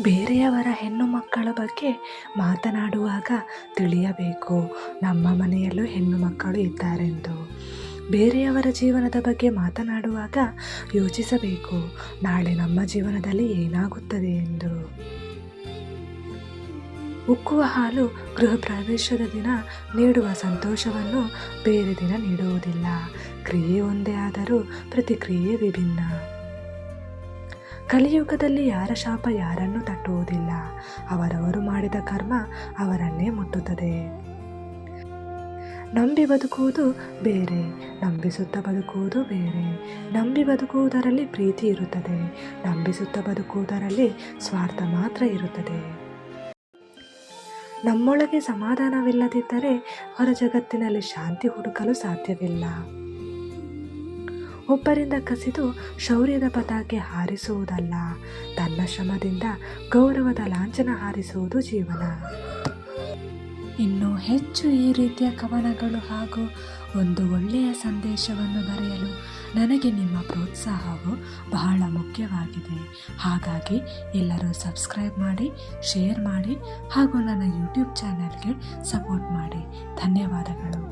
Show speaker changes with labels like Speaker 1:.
Speaker 1: ಬೇರೆಯವರ ಹೆಣ್ಣು ಮಕ್ಕಳ ಬಗ್ಗೆ ಮಾತನಾಡುವಾಗ ತಿಳಿಯಬೇಕು. ನಮ್ಮ ಮನೆಯಲ್ಲೂ ಹೆಣ್ಣು ಮಕ್ಕಳು ಇದ್ದಾರೆಂದು. ಬೇರೆಯವರ ಜೀವನದ ಬಗ್ಗೆ ಮಾತನಾಡುವಾಗ ಯೋಚಿಸಬೇಕು. ನಾಳೆ ನಮ್ಮ ಜೀವನದಲ್ಲಿ ಏನಾಗುತ್ತದೆ ಎಂದು. ಉಕ್ಕುವ ಹಾಲು ಗೃಹ ಪ್ರವೇಶದ ದಿನ ನೀಡುವ ಸಂತೋಷವನ್ನು ಬೇರೆ ದಿನ ನೀಡುವುದಿಲ್ಲ. ಕ್ರಿಯೆ ಒಂದೇ ಆದರೂ ಪ್ರತಿಕ್ರಿಯೆ ವಿಭಿನ್ನ. ಕಲಿಯುಗದಲ್ಲಿ ಯಾರ ಶಾಪ ಯಾರನ್ನು ತಟ್ಟುವುದಿಲ್ಲ. ಅವರವರು ಮಾಡಿದ ಕರ್ಮ ಅವರನ್ನೇ ಮುಟ್ಟುತ್ತದೆ. ನಂಬಿ ಬದುಕುವುದು ಬೇರೆ ನಂಬಿಸುತ್ತ ಬದುಕುವುದು ಬೇರೆ. ನಂಬಿ ಬದುಕುವುದರಲ್ಲಿ ಪ್ರೀತಿ ಇರುತ್ತದೆ ನಂಬಿಸುತ್ತ ಬದುಕುವುದರಲ್ಲಿ ಸ್ವಾರ್ಥ ಮಾತ್ರ ಇರುತ್ತದೆ. ನಮ್ಮೊಳಗೆ ಸಮಾಧಾನವಿಲ್ಲದಿದ್ದರೆ ಹೊರ ಜಗತ್ತಿನಲ್ಲಿ ಶಾಂತಿ ಹುಡುಕಲು ಸಾಧ್ಯವಿಲ್ಲ. ಒಬ್ಬರಿಂದ ಕಸಿದು ಶೌರ್ಯದ ಪತಾಕೆ ಹಾರಿಸುವುದಲ್ಲ. ತನ್ನ ಶ್ರಮದಿಂದ ಗೌರವದ ಲಾಂಛನ ಹಾರಿಸುವುದು ಜೀವನ. ಇನ್ನು ಹೆಚ್ಚು ಈ ರೀತಿಯ ಕವನಗಳು ಹಾಗೂ ಒಂದು ಒಳ್ಳೆಯ ಸಂದೇಶವನ್ನು ಬರೆಯಲು ನನಗೆ ನಿಮ್ಮ ಪ್ರೋತ್ಸಾಹವು ಬಹಳ ಮುಖ್ಯವಾಗಿದೆ. ಹಾಗಾಗಿ ಎಲ್ಲರೂ ಸಬ್ಸ್ಕ್ರೈಬ್ ಮಾಡಿ, ಶೇರ್ ಮಾಡಿ ಹಾಗೂ ನನ್ನ ಯೂಟ್ಯೂಬ್ ಚಾನಲ್ಗೆ ಸಪೋರ್ಟ್ ಮಾಡಿ. ಧನ್ಯವಾದಗಳು.